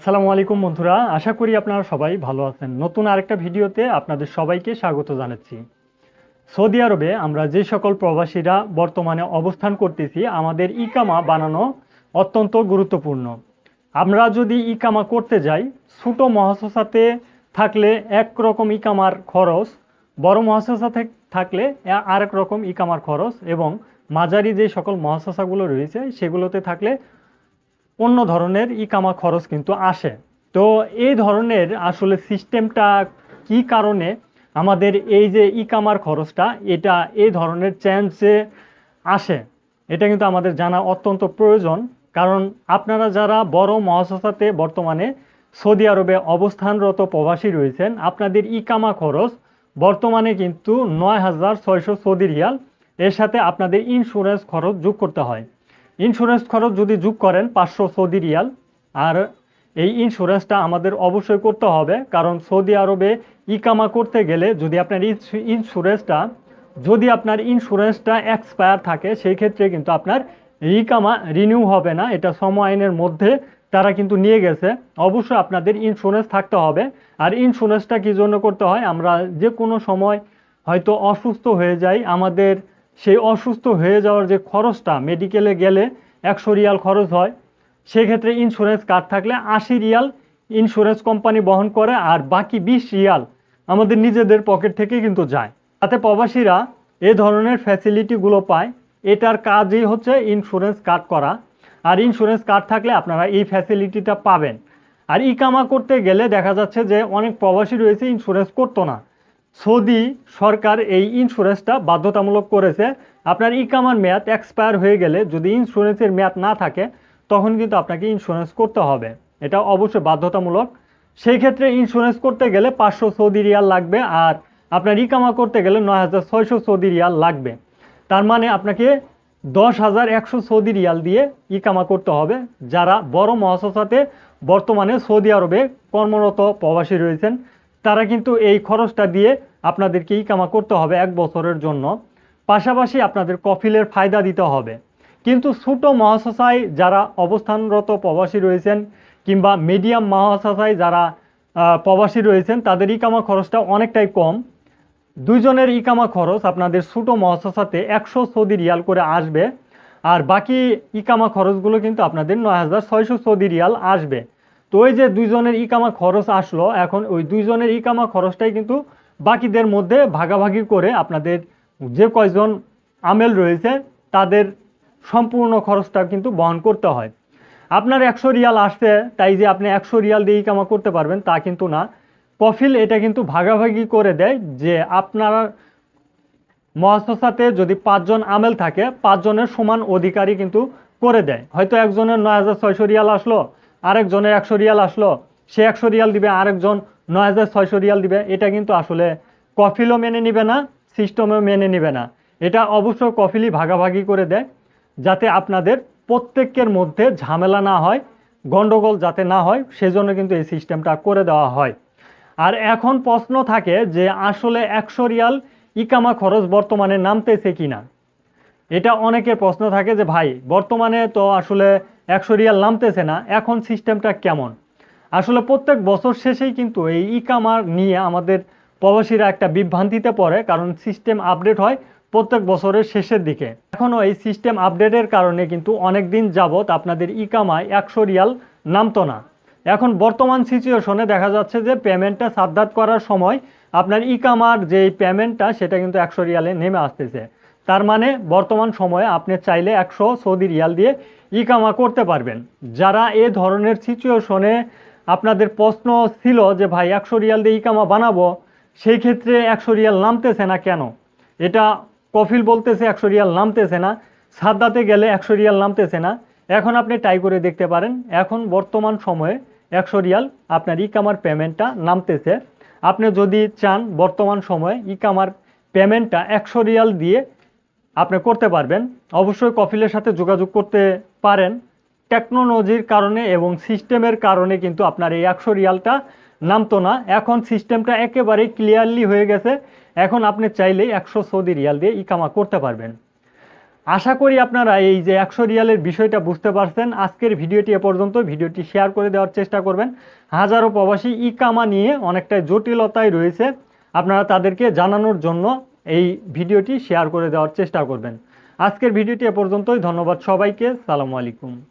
আসসালামু আলাইকুম বন্ধুরা, আশা করি আপনারা সবাই ভালো আছেন। নতুন আরেকটা ভিডিওতে আপনাদের সবাইকে স্বাগত জানাচ্ছি। সৌদি আরবে আমরা যে সকল প্রবাসীরা বর্তমানে অবস্থান করতেছি, আমাদের ইকামা বানানো অত্যন্ত গুরুত্বপূর্ণ। আমরা যদি ইকামা করতে যাই, ছোটো মহাশাসাতে থাকলে একরকম ইকামার খরচ, বড় মহাশাসা থাকলে আরেক রকম ইকামার খরচ এবং মাঝারি যে সকল মহাশাসাগুলো রয়েছে, সেগুলোতে থাকলে অন্য ধরনের ইকামা খরচ কিন্তু আসে। তো এই ধরনের আসলে সিস্টেমটা কি কারণে আমাদের এই যে ইকামার খরচটা, এটা এই ধরনের চেঞ্জে আসে, এটা কিন্তু আমাদের জানা অত্যন্ত প্রয়োজন। কারণ আপনারা যারা বড় মহাশাসাতে বর্তমানে সৌদি আরবে অবস্থানরত প্রবাসী রয়েছেন, আপনাদের ইকামা খরচ বর্তমানে কিন্তু নয় হাজার ছয়শো সৌদি রিয়াল। এর সাথে আপনাদের ইন্স্যুরেন্স খরচ যোগ করতে হয়। ইন্স্যুরেন্স খরচ যদি যোগ করেন পাঁচশো সৌদি রিয়াল, আর এই ইন্স্যুরেন্সটা আমাদের অবশ্যই করতে হবে, কারণ সৌদি আরবে ইকামা করতে গেলে যদি আপনার ইন্স্যুরেন্সটা, যদি আপনার ইন্স্যুরেন্সটা এক্সপায়ার থাকে, সেই ক্ষেত্রে কিন্তু আপনার ইকামা রিনিউ হবে না। এটা সম আইনের মধ্যে তারা কিন্তু নিয়ে গেছে। অবশ্যই আপনাদের ইন্স্যুরেন্স থাকতে হবে। আর ইন্স্যুরেন্সটা কী জন্য করতে হয়? আমরা যে কোনো সময় হয়তো অসুস্থ হয়ে যাই, আমাদের সেই অসুস্থ হয়ে যাওয়ার যে খরচটা মেডিকেলে গেলে একশো রিয়াল খরচ হয়, সেক্ষেত্রে ইন্স্যুরেন্স কার্ড থাকলে আশি রিয়াল ইন্স্যুরেন্স কোম্পানি বহন করে আর বাকি বিশ রিয়াল আমাদের নিজেদের পকেট থেকে কিন্তু যায়। তাতে প্রবাসীরা এ ধরনের ফ্যাসিলিটিগুলো পায়, এটার কাজই হচ্ছে ইন্স্যুরেন্স কার্ড করা। আর ইন্স্যুরেন্স কার্ড থাকলে আপনারা এই ফ্যাসিলিটিটা পাবেন। আর ইকামা করতে গেলে দেখা যাচ্ছে যে অনেক প্রবাসী রয়েছে ইন্স্যুরেন্স করতো না। সৌদি সরকার এই ইন্স্যুরেন্সটা বাধ্যতামূলক করেছে। আপনার ইকামার মেয়াদ এক্সপায়ার হয়ে গেলে যদি ইন্স্যুরেন্সের মেয়াদ না থাকে, তখন কিন্তু আপনাকে ইন্স্যুরেন্স করতে হবে। এটা অবশ্যই বাধ্যতামূলক। সেই ক্ষেত্রে ইন্স্যুরেন্স করতে গেলে পাঁচশো সৌদি রিয়াল লাগবে আর আপনার ইকামা করতে গেলে নয় হাজার ছয়শো সৌদি রিয়াল লাগবে। তার মানে আপনাকে দশ হাজার একশো সৌদি রিয়াল দিয়ে ইকামা করতে হবে। যারা বড় মহাশাসাতে বর্তমানে সৌদি আরবে কর্মরত প্রবাসী রয়েছেন তারা কিন্তু এই খরচটা দিয়ে আপনাদেরকে ইকামা করতে হবে এক বছরের জন্য। পাশাপাশি আপনাদের কফিলের ফায়দা দিতে হবে। কিন্তু ছোটো মহাশাসায় যারা অবস্থানরত প্রবাসী রয়েছেন কিংবা মিডিয়াম মহাশাসায় যারা প্রবাসী রয়েছেন, তাদের ইকামা খরচটা অনেকটাই কম। দুইজনের ইকামা খরচ আপনাদের ছোটো মহাশাসাতে একশো সৌদি রিয়াল করে আসবে। আর বাকি ইকামা খরচগুলো কিন্তু আপনাদের নয় হাজার ছয়শো সৌদি রিয়াল আসবে। তো ওই যে দুইজনের ইকামা খরচ আসলো, এখন ওই দুইজনের ইকামা খরচটাই কিন্তু বাকিদের মধ্যে ভাগাভাগি করে আপনাদের যে কয়জন আমেল রয়েছে, তাদের সম্পূর্ণ খরচটা কিন্তু বহন করতে হয়। আপনার একশো রিয়াল আসছে, তাই যে আপনি একশো রিয়াল দিয়ে ইকামা করতে পারবেন, তা কিন্তু না। কফিল এটা কিন্তু ভাগাভাগি করে দেয় যে আপনার মহাসাতে যদি পাঁচজন আমেল থাকে, পাঁচজনের সমান অধিকারী কিন্তু করে দেয়। হয়তো একজনের নয় হাজার ছয়শো রিয়াল আসলো আরেকজনের একশো রিয়াল আসলো, সে একশো রিয়াল দিবে, আরেকজন নয় হাজার ছয়শো রিয়াল দিবে। এটা কিন্তু আসলে কফিলও মেনে নিবে না, সিস্টেমও মেনে নিবে না। এটা অবশ্য কফিলই ভাগাভাগি করে দেয়, যাতে আপনাদের প্রত্যেকের মধ্যে ঝামেলা না হয়, গন্ডগোল যাতে না হয়, সেজন্য কিন্তু এই সিস্টেমটা করে দেওয়া হয়। আর এখন প্রশ্ন থাকে যে, আসলে একশো রিয়াল ইকামা খরচ বর্তমানে নামতেছে কি না এটা অনেকের প্রশ্ন থাকে যে, ভাই, বর্তমানে তো আসলে একশো রিয়াল নামতেছে না, এখন সিস্টেমটা কেমন? আসলে প্রত্যেক বছর শেষেই কিন্তু এই ইকামার নিয়ে আমাদের প্রবাসীরা একটা বিভ্রান্তিতে পড়ে, কারণ সিস্টেম আপডেট হয় প্রত্যেক বছরের শেষের দিকে। এখনও এই সিস্টেম আপডেটের কারণে কিন্তু অনেক দিন যাবৎ আপনাদের ইকামায় একশো রিয়াল নামতো না। এখন বর্তমান সিচুয়েশনে দেখা যাচ্ছে যে, পেমেন্টটা সাদ্দাত করার সময় আপনার ইকামার যে পেমেন্টটা, সেটা কিন্তু একশো রিয়ালে নেমে আসতেছে। তার মানে বর্তমান সময়ে আপনি চাইলে একশো সৌদি রিয়াল দিয়ে ইকামা করতে পারবেন। যারা এ ধরনের সিচুয়েশনে আপনাদের প্রশ্ন ছিল যে, ভাই, একশো রিয়াল দিয়ে ইকামা বানাবো? সেই ক্ষেত্রে একশো রিয়াল নামতেছে না কেন? এটা কফিল বলতেছে একশো রিয়াল নামতেছে না। সাদ্দাতে গেলে একশো রিয়াল নামতেছে না। এখন আপনি ট্রাই করে দেখতে পারেন। এখন বর্তমান সময়ে একশো রিয়াল আপনার ইকামার পেমেন্টটা নামতেছে। আপনি যদি চান বর্তমান সময়ে ইকামার পেমেন্টটা একশো রিয়াল দিয়ে আপনি করতে পারবেন। অবশ্যই কফিলের সাথে যোগাযোগ করতে পারেন। টেকনোলজির কারণে এবং সিস্টেমের কারণে কিন্তু আপনার এই একশো রিয়ালটা নামতো না। এখন সিস্টেমটা একেবারেই ক্লিয়ারলি হয়ে গেছে। এখন আপনি চাইলেই একশো সৌদি রিয়াল দিয়ে ইকামা করতে পারবেন। আশা করি আপনারা এই যে একশো রিয়ালের বিষয়টা বুঝতে পারছেন। আজকের ভিডিওটি এ পর্যন্ত। ভিডিওটি শেয়ার করে দেওয়ার চেষ্টা করবেন। হাজারো প্রবাসী ইকামা নিয়ে অনেকটাই জটিলতায় রয়েছে। আপনারা তাদেরকে জানানোর জন্য এই ভিডিওটি শেয়ার করে দেওয়ার চেষ্টা করবেন। আজকের ভিডিওটি এ পর্যন্তই। ধন্যবাদ সবাইকে। সালামু আলাইকুম।